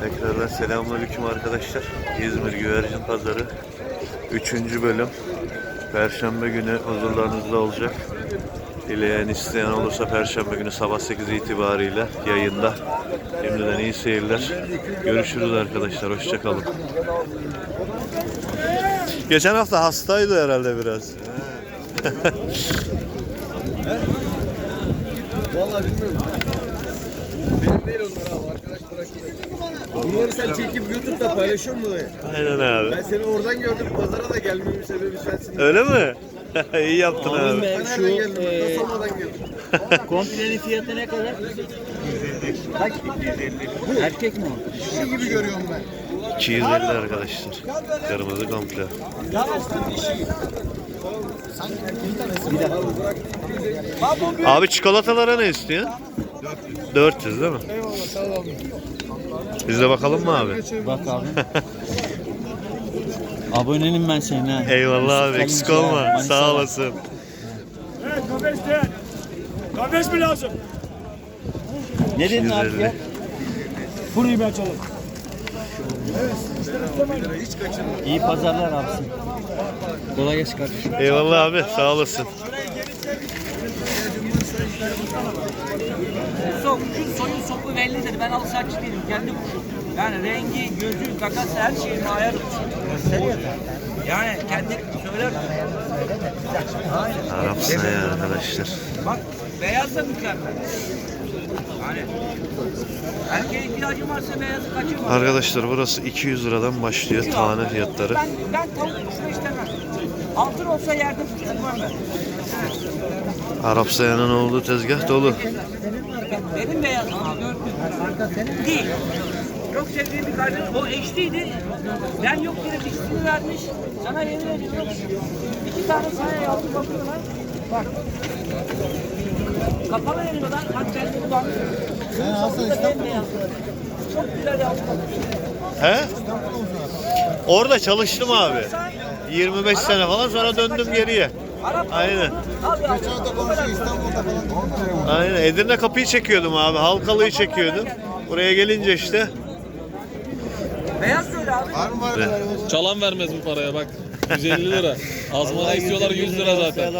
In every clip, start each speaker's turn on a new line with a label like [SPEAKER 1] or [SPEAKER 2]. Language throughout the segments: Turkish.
[SPEAKER 1] Tekrardan selamünaleyküm arkadaşlar. İzmir Güvercin Pazarı 3. bölüm Perşembe günü huzurlarınızda olacak. Dileyen isteyen olursa Perşembe günü sabah 8 itibariyle yayında. Şimdiden iyi seyirler. Görüşürüz arkadaşlar. Hoşçakalın. Geçen hafta hastaydı herhalde biraz.
[SPEAKER 2] Vallahi bilmiyorum. Değil onlar abi. Arkadaş bırakıyor. Bunları sen çekip YouTube'da paylaşıyor musun?
[SPEAKER 1] Aynen abi.
[SPEAKER 2] Ben seni oradan gördüm. Pazara da gelmemin sebebi sensin.
[SPEAKER 1] Öyle mi? iyi yaptın abi.
[SPEAKER 2] Ben
[SPEAKER 3] Şu e, komplenin fiyatı ne kadar? Kaç? Erkek mi o?
[SPEAKER 2] Şu gibi görüyorum ben.
[SPEAKER 1] 250 arkadaşlar. Kırmızı komple. Abi çikolatalara ne istiyorsun? 400 değil mi? Biz de bakalım mı abi?
[SPEAKER 3] Bak abi. Abonenim ben senin ha.
[SPEAKER 1] Eyvallah abi eksik olma. Sağ olasın.
[SPEAKER 4] Evet, kafes de. Kafes mi lazım?
[SPEAKER 3] Ne dedin abi
[SPEAKER 1] 250.
[SPEAKER 3] ya?
[SPEAKER 4] Burayı ben çalalım.
[SPEAKER 3] İyi pazarlar abisi. Kolay gelsin kardeşim.
[SPEAKER 1] Eyvallah abi sağ olasın.
[SPEAKER 5] Sok, kuşun soyu sopu bellidir. Ben alışakçı değilim. Kendi kuşum. Yani rengi, gözü, kakası her şeyini ayarım. Yani kendi söyler.
[SPEAKER 1] Arap sayı arkadaşlar.
[SPEAKER 5] Bak beyaz da mükemmel. Yani erkeğe ihtiyacın varsa beyazı kaçırma.
[SPEAKER 1] Arkadaşlar burası 200 liradan başlıyor tane fiyatları.
[SPEAKER 5] Ben, ben tavuk kuşunu istemem. Altın olsa yerde tutmam ben.
[SPEAKER 1] Arap sayanın olduğu tezgah dolu.
[SPEAKER 5] Benim beyaz ama değil. Çok sevdiğim bir kardeşim. O eşliydi. Ben yok dedim ikisini vermiş. Sana yemin ediyorum. İki tane sana yavru bakıyorlar. Bak. Kapalı elimi lan. Bak kendini bak. Ben aslında İstanbul'da. Çok güzel yavru bakıyor.
[SPEAKER 1] He? Orada çalıştım abi. 25 sene falan sonra döndüm geriye. Aynen. Aynen. Edirne kapıyı çekiyordum abi. Halkalıyı çekiyordum. Buraya gelince işte
[SPEAKER 5] Beyaz söyle abi.
[SPEAKER 6] Çalan vermez bu paraya bak. 150 lira. Azmana istiyorlar 100 lira zaten.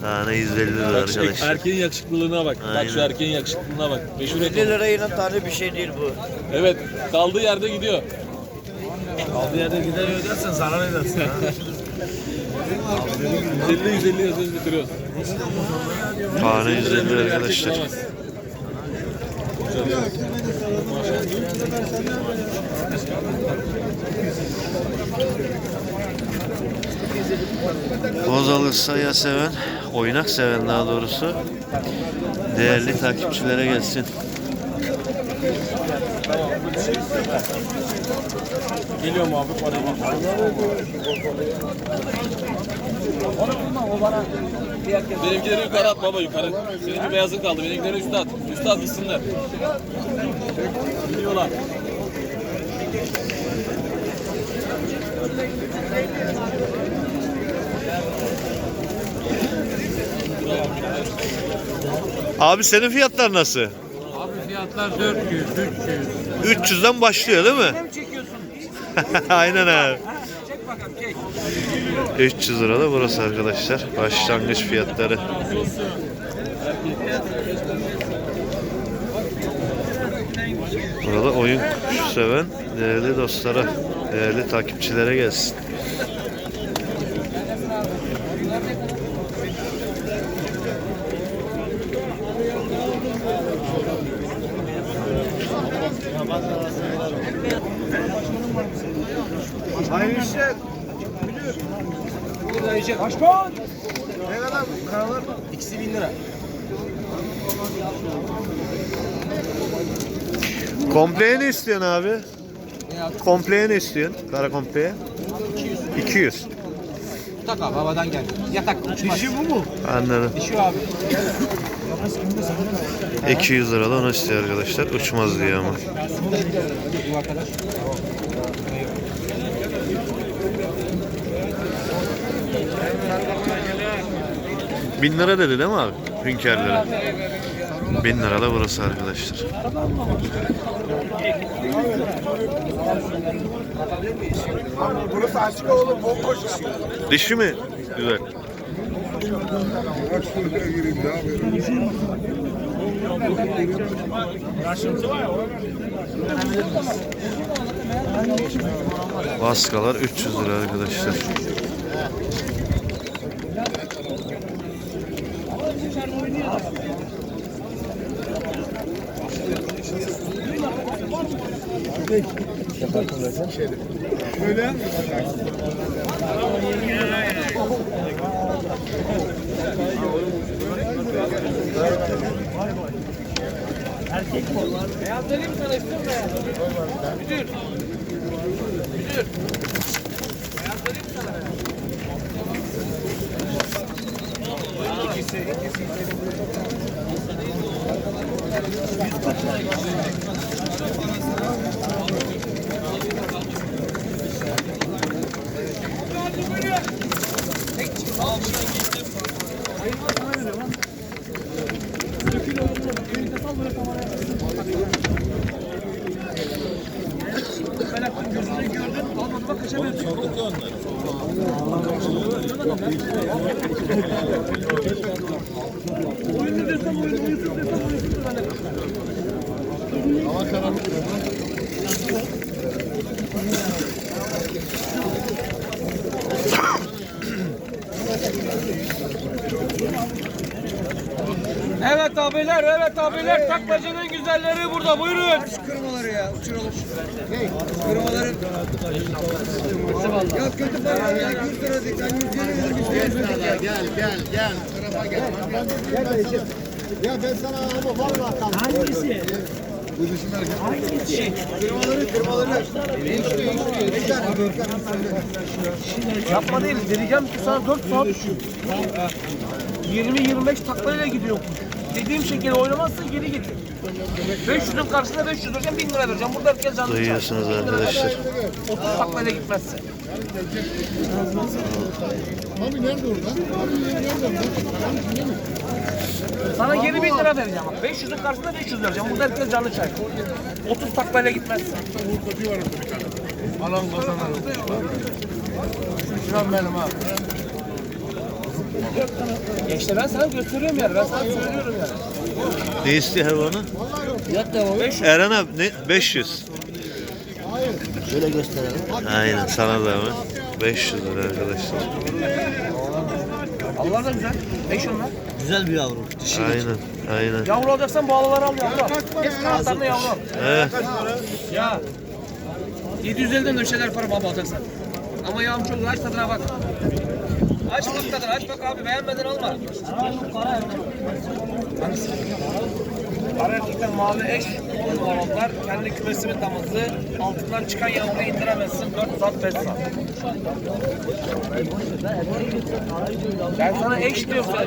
[SPEAKER 1] tane 150 lira
[SPEAKER 6] Bak şu
[SPEAKER 1] arkadaşlar.
[SPEAKER 6] erkeğin yakışıklılığına bak.
[SPEAKER 1] Aynen.
[SPEAKER 6] Bak şu erkeğin yakışıklılığına bak. Meşhur et
[SPEAKER 3] 50
[SPEAKER 6] onu.
[SPEAKER 3] lirayla tane bir şey değil bu.
[SPEAKER 6] Evet. Kaldığı yerde gidiyor. Kaldığı yerde gider ödersen zarar edersin. 150 150 yazıyoruz bitiriyoruz.
[SPEAKER 1] Tane 150 lira arkadaşlar.
[SPEAKER 6] Erkek bulamaz.
[SPEAKER 1] Boz alırsa ya seven, oynak seven daha doğrusu değerli takipçilere gelsin.
[SPEAKER 6] Geliyor mu abi parayı? Benimkileri yukarı at baba yukarı. Senin bir beyazın kaldı. Benimkileri üstte at. Üstte at gitsinler. Gidiyorlar.
[SPEAKER 1] Abi senin fiyatlar nasıl?
[SPEAKER 7] Abi fiyatlar 400, 300.
[SPEAKER 1] 300'den başlıyor değil mi?
[SPEAKER 5] Ne mi çekiyorsun?
[SPEAKER 1] Aynen abi.
[SPEAKER 5] Ha, çek bakalım çek.
[SPEAKER 1] 300 lira da burası arkadaşlar. Başlangıç fiyatları. Burada oyun kuşu seven değerli dostlara, değerli takipçilere gelsin.
[SPEAKER 2] Hayırlı işler.
[SPEAKER 4] Başkan!
[SPEAKER 2] Ne kadar karalar? İkisi bin lira.
[SPEAKER 1] Kompleye ne istiyorsun abi? Kompleye ne istiyorsun? Kara kompleye? 200. 200.
[SPEAKER 7] Tak abi havadan gel. Yatak uçmaz.
[SPEAKER 2] Dişi bu mu?
[SPEAKER 1] Anladım.
[SPEAKER 7] Dişi abi.
[SPEAKER 1] 200 lira da onu istiyor arkadaşlar. Uçmaz diyor ama.
[SPEAKER 7] Bu arkadaş.
[SPEAKER 1] 1000 lira dedi değil mi abi? Hünkârlara. Bin lira da burası arkadaşlar.
[SPEAKER 2] Burası açık oğlum bomboş.
[SPEAKER 1] Dişi mi? Güzel. Baskalar 300 lira arkadaşlar.
[SPEAKER 5] Tek.
[SPEAKER 3] Şöyle. Erkek mi?
[SPEAKER 5] Beyaz vereyim sana istiyor mu? Müdür. Müdür. Beyaz vereyim sana. İkisi, ikisi. Yüz kaçına gidiyor. Evet abiler, evet abiler. Takmacının güzelleri burada. Buyurun.
[SPEAKER 2] Kırmaları ya uçuralım. Hey, kırmaları. Ya kötü para ya 100 lira dedik. Ben 100 lira dedim. Gel gel gel gel. Tarafa gel. Gel de Ya ben sana ama vallahi kaldım. Hangisi? Hangisi? Kırmaları kırmaları. Değişti değişti. Bir tane bir tane.
[SPEAKER 5] Yapma değil. Vereceğim ki sana 4 saat 20-25 taklayla gidiyor kuş. Dediğim şekilde oynamazsa geri getir. 500'ün karşısında 500 vereceğim, 1000 lira vereceğim. Burada herkes canlı çağır.
[SPEAKER 1] Duyuyorsunuz arkadaşlar.
[SPEAKER 5] 30 taklayla gitmezse. Sana geri 1000 lira vereceğim. bak. 500'ün karşısında 500 vereceğim. Burada herkes canlı çay. 30 taklayla gitmezse.
[SPEAKER 2] Alan kazanır. Şuran benim abi.
[SPEAKER 5] Ya işte ben sana gösteriyorum yani. Ben sana söylüyorum yani.
[SPEAKER 1] Ne istiyor hayvanı? Eren abi ne? 500.
[SPEAKER 2] Şöyle gösterelim.
[SPEAKER 1] Aynen sana da hemen. 500 lira arkadaşlar.
[SPEAKER 5] Allah da güzel. 5 onlar.
[SPEAKER 2] Güzel bir yavru.
[SPEAKER 1] Aynen. Aynen.
[SPEAKER 5] Yavru alacaksan bağlıları al yavru. Geç kanatlarını yavru al.
[SPEAKER 1] Evet.
[SPEAKER 5] Ya. 750'den de bir şeyler yaparım abi alacaksan. Ama yağım çok aç tadına bak. Aç bak tadına aç bak abi beğenmeden alma. Erkekten mavi eş, on numaralar, kendi kümesimin damızı, altından çıkan yavruyu indiremezsin, 4 saat 5 saat. Ben sana eş diyorum sana.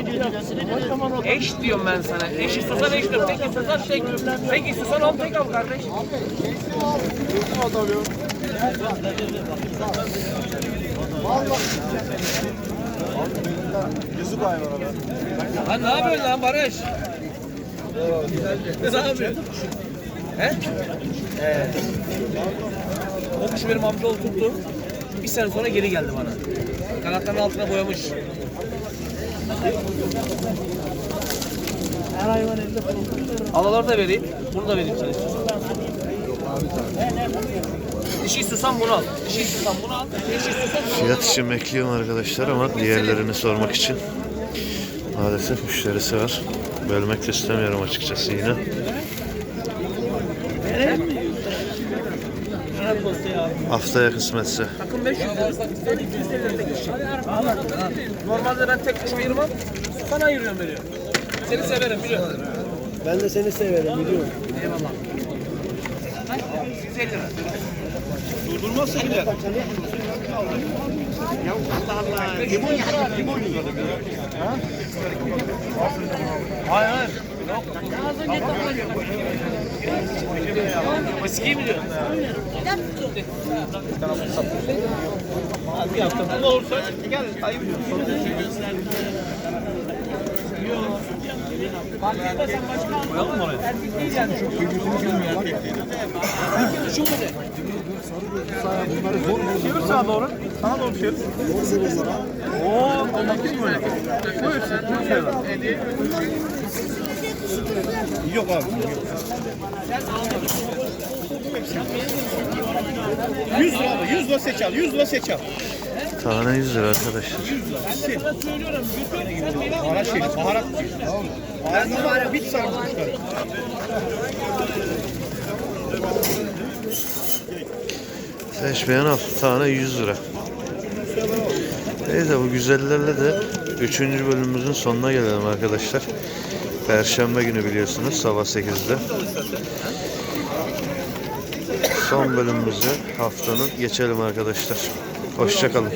[SPEAKER 5] Eş diyorum ben sana. Eş istiyorsan eş diyorum. Tek istiyorsan tek. Tek istiyorsan al tek al kardeş. Lan ne yapıyorsun lan Barış? ne yapıyorsun? He? He. O kuş benim amcaoğlu tuttu. Bir sene sonra geri geldi bana. Kanatlarının altına boyamış. Alaları da vereyim. Bunu da vereyim sana istiyorsan. Dişi istiyorsan bunu al. Dişi istiyorsan bunu al. Dişi istiyorsan bunu al.
[SPEAKER 1] Fiyat için bekliyorum arkadaşlar ama diğerlerini sormak için maalesef müşterisi var. Bölmek de istemiyorum açıkçası yine. Haftaya kısmetse.
[SPEAKER 5] Takım 500 lira. Sen 250 lira tek kişi. Normalde ben tek kuş ayırmam. Sana ayırıyorum veriyorum. Seni severim biliyorum.
[SPEAKER 2] Ben de seni severim biliyorum.
[SPEAKER 5] Eyvallah. 150 lira.
[SPEAKER 2] Durdurmazsa gider.
[SPEAKER 5] Hayır hayır. Yok. Az önce Eskiyi mi diyorsun? Bir hafta olursa gel ayı biliyorum.
[SPEAKER 8] Fark etmezsen başka al. Erkek değil yani. Şu mu de?
[SPEAKER 5] Çevir sağa doğru. Sağa doğru çevir. Oo, anlatayım mı böyle? Buyur sen. Buyur sen. Yok abi. Yok. 100 lira abi, 100 lira seç al, 100 lira seç al.
[SPEAKER 1] Tane 100 lira arkadaşlar.
[SPEAKER 5] Baharat şey, baharat. Var ya, bit sarmış kuşları.
[SPEAKER 1] Seçmeyen al. Tane 100 lira. Neyse bu güzellerle de 3. bölümümüzün sonuna gelelim arkadaşlar. Perşembe günü biliyorsunuz sabah 8'de. Son bölümümüzü haftanın geçelim arkadaşlar. Hoşçakalın.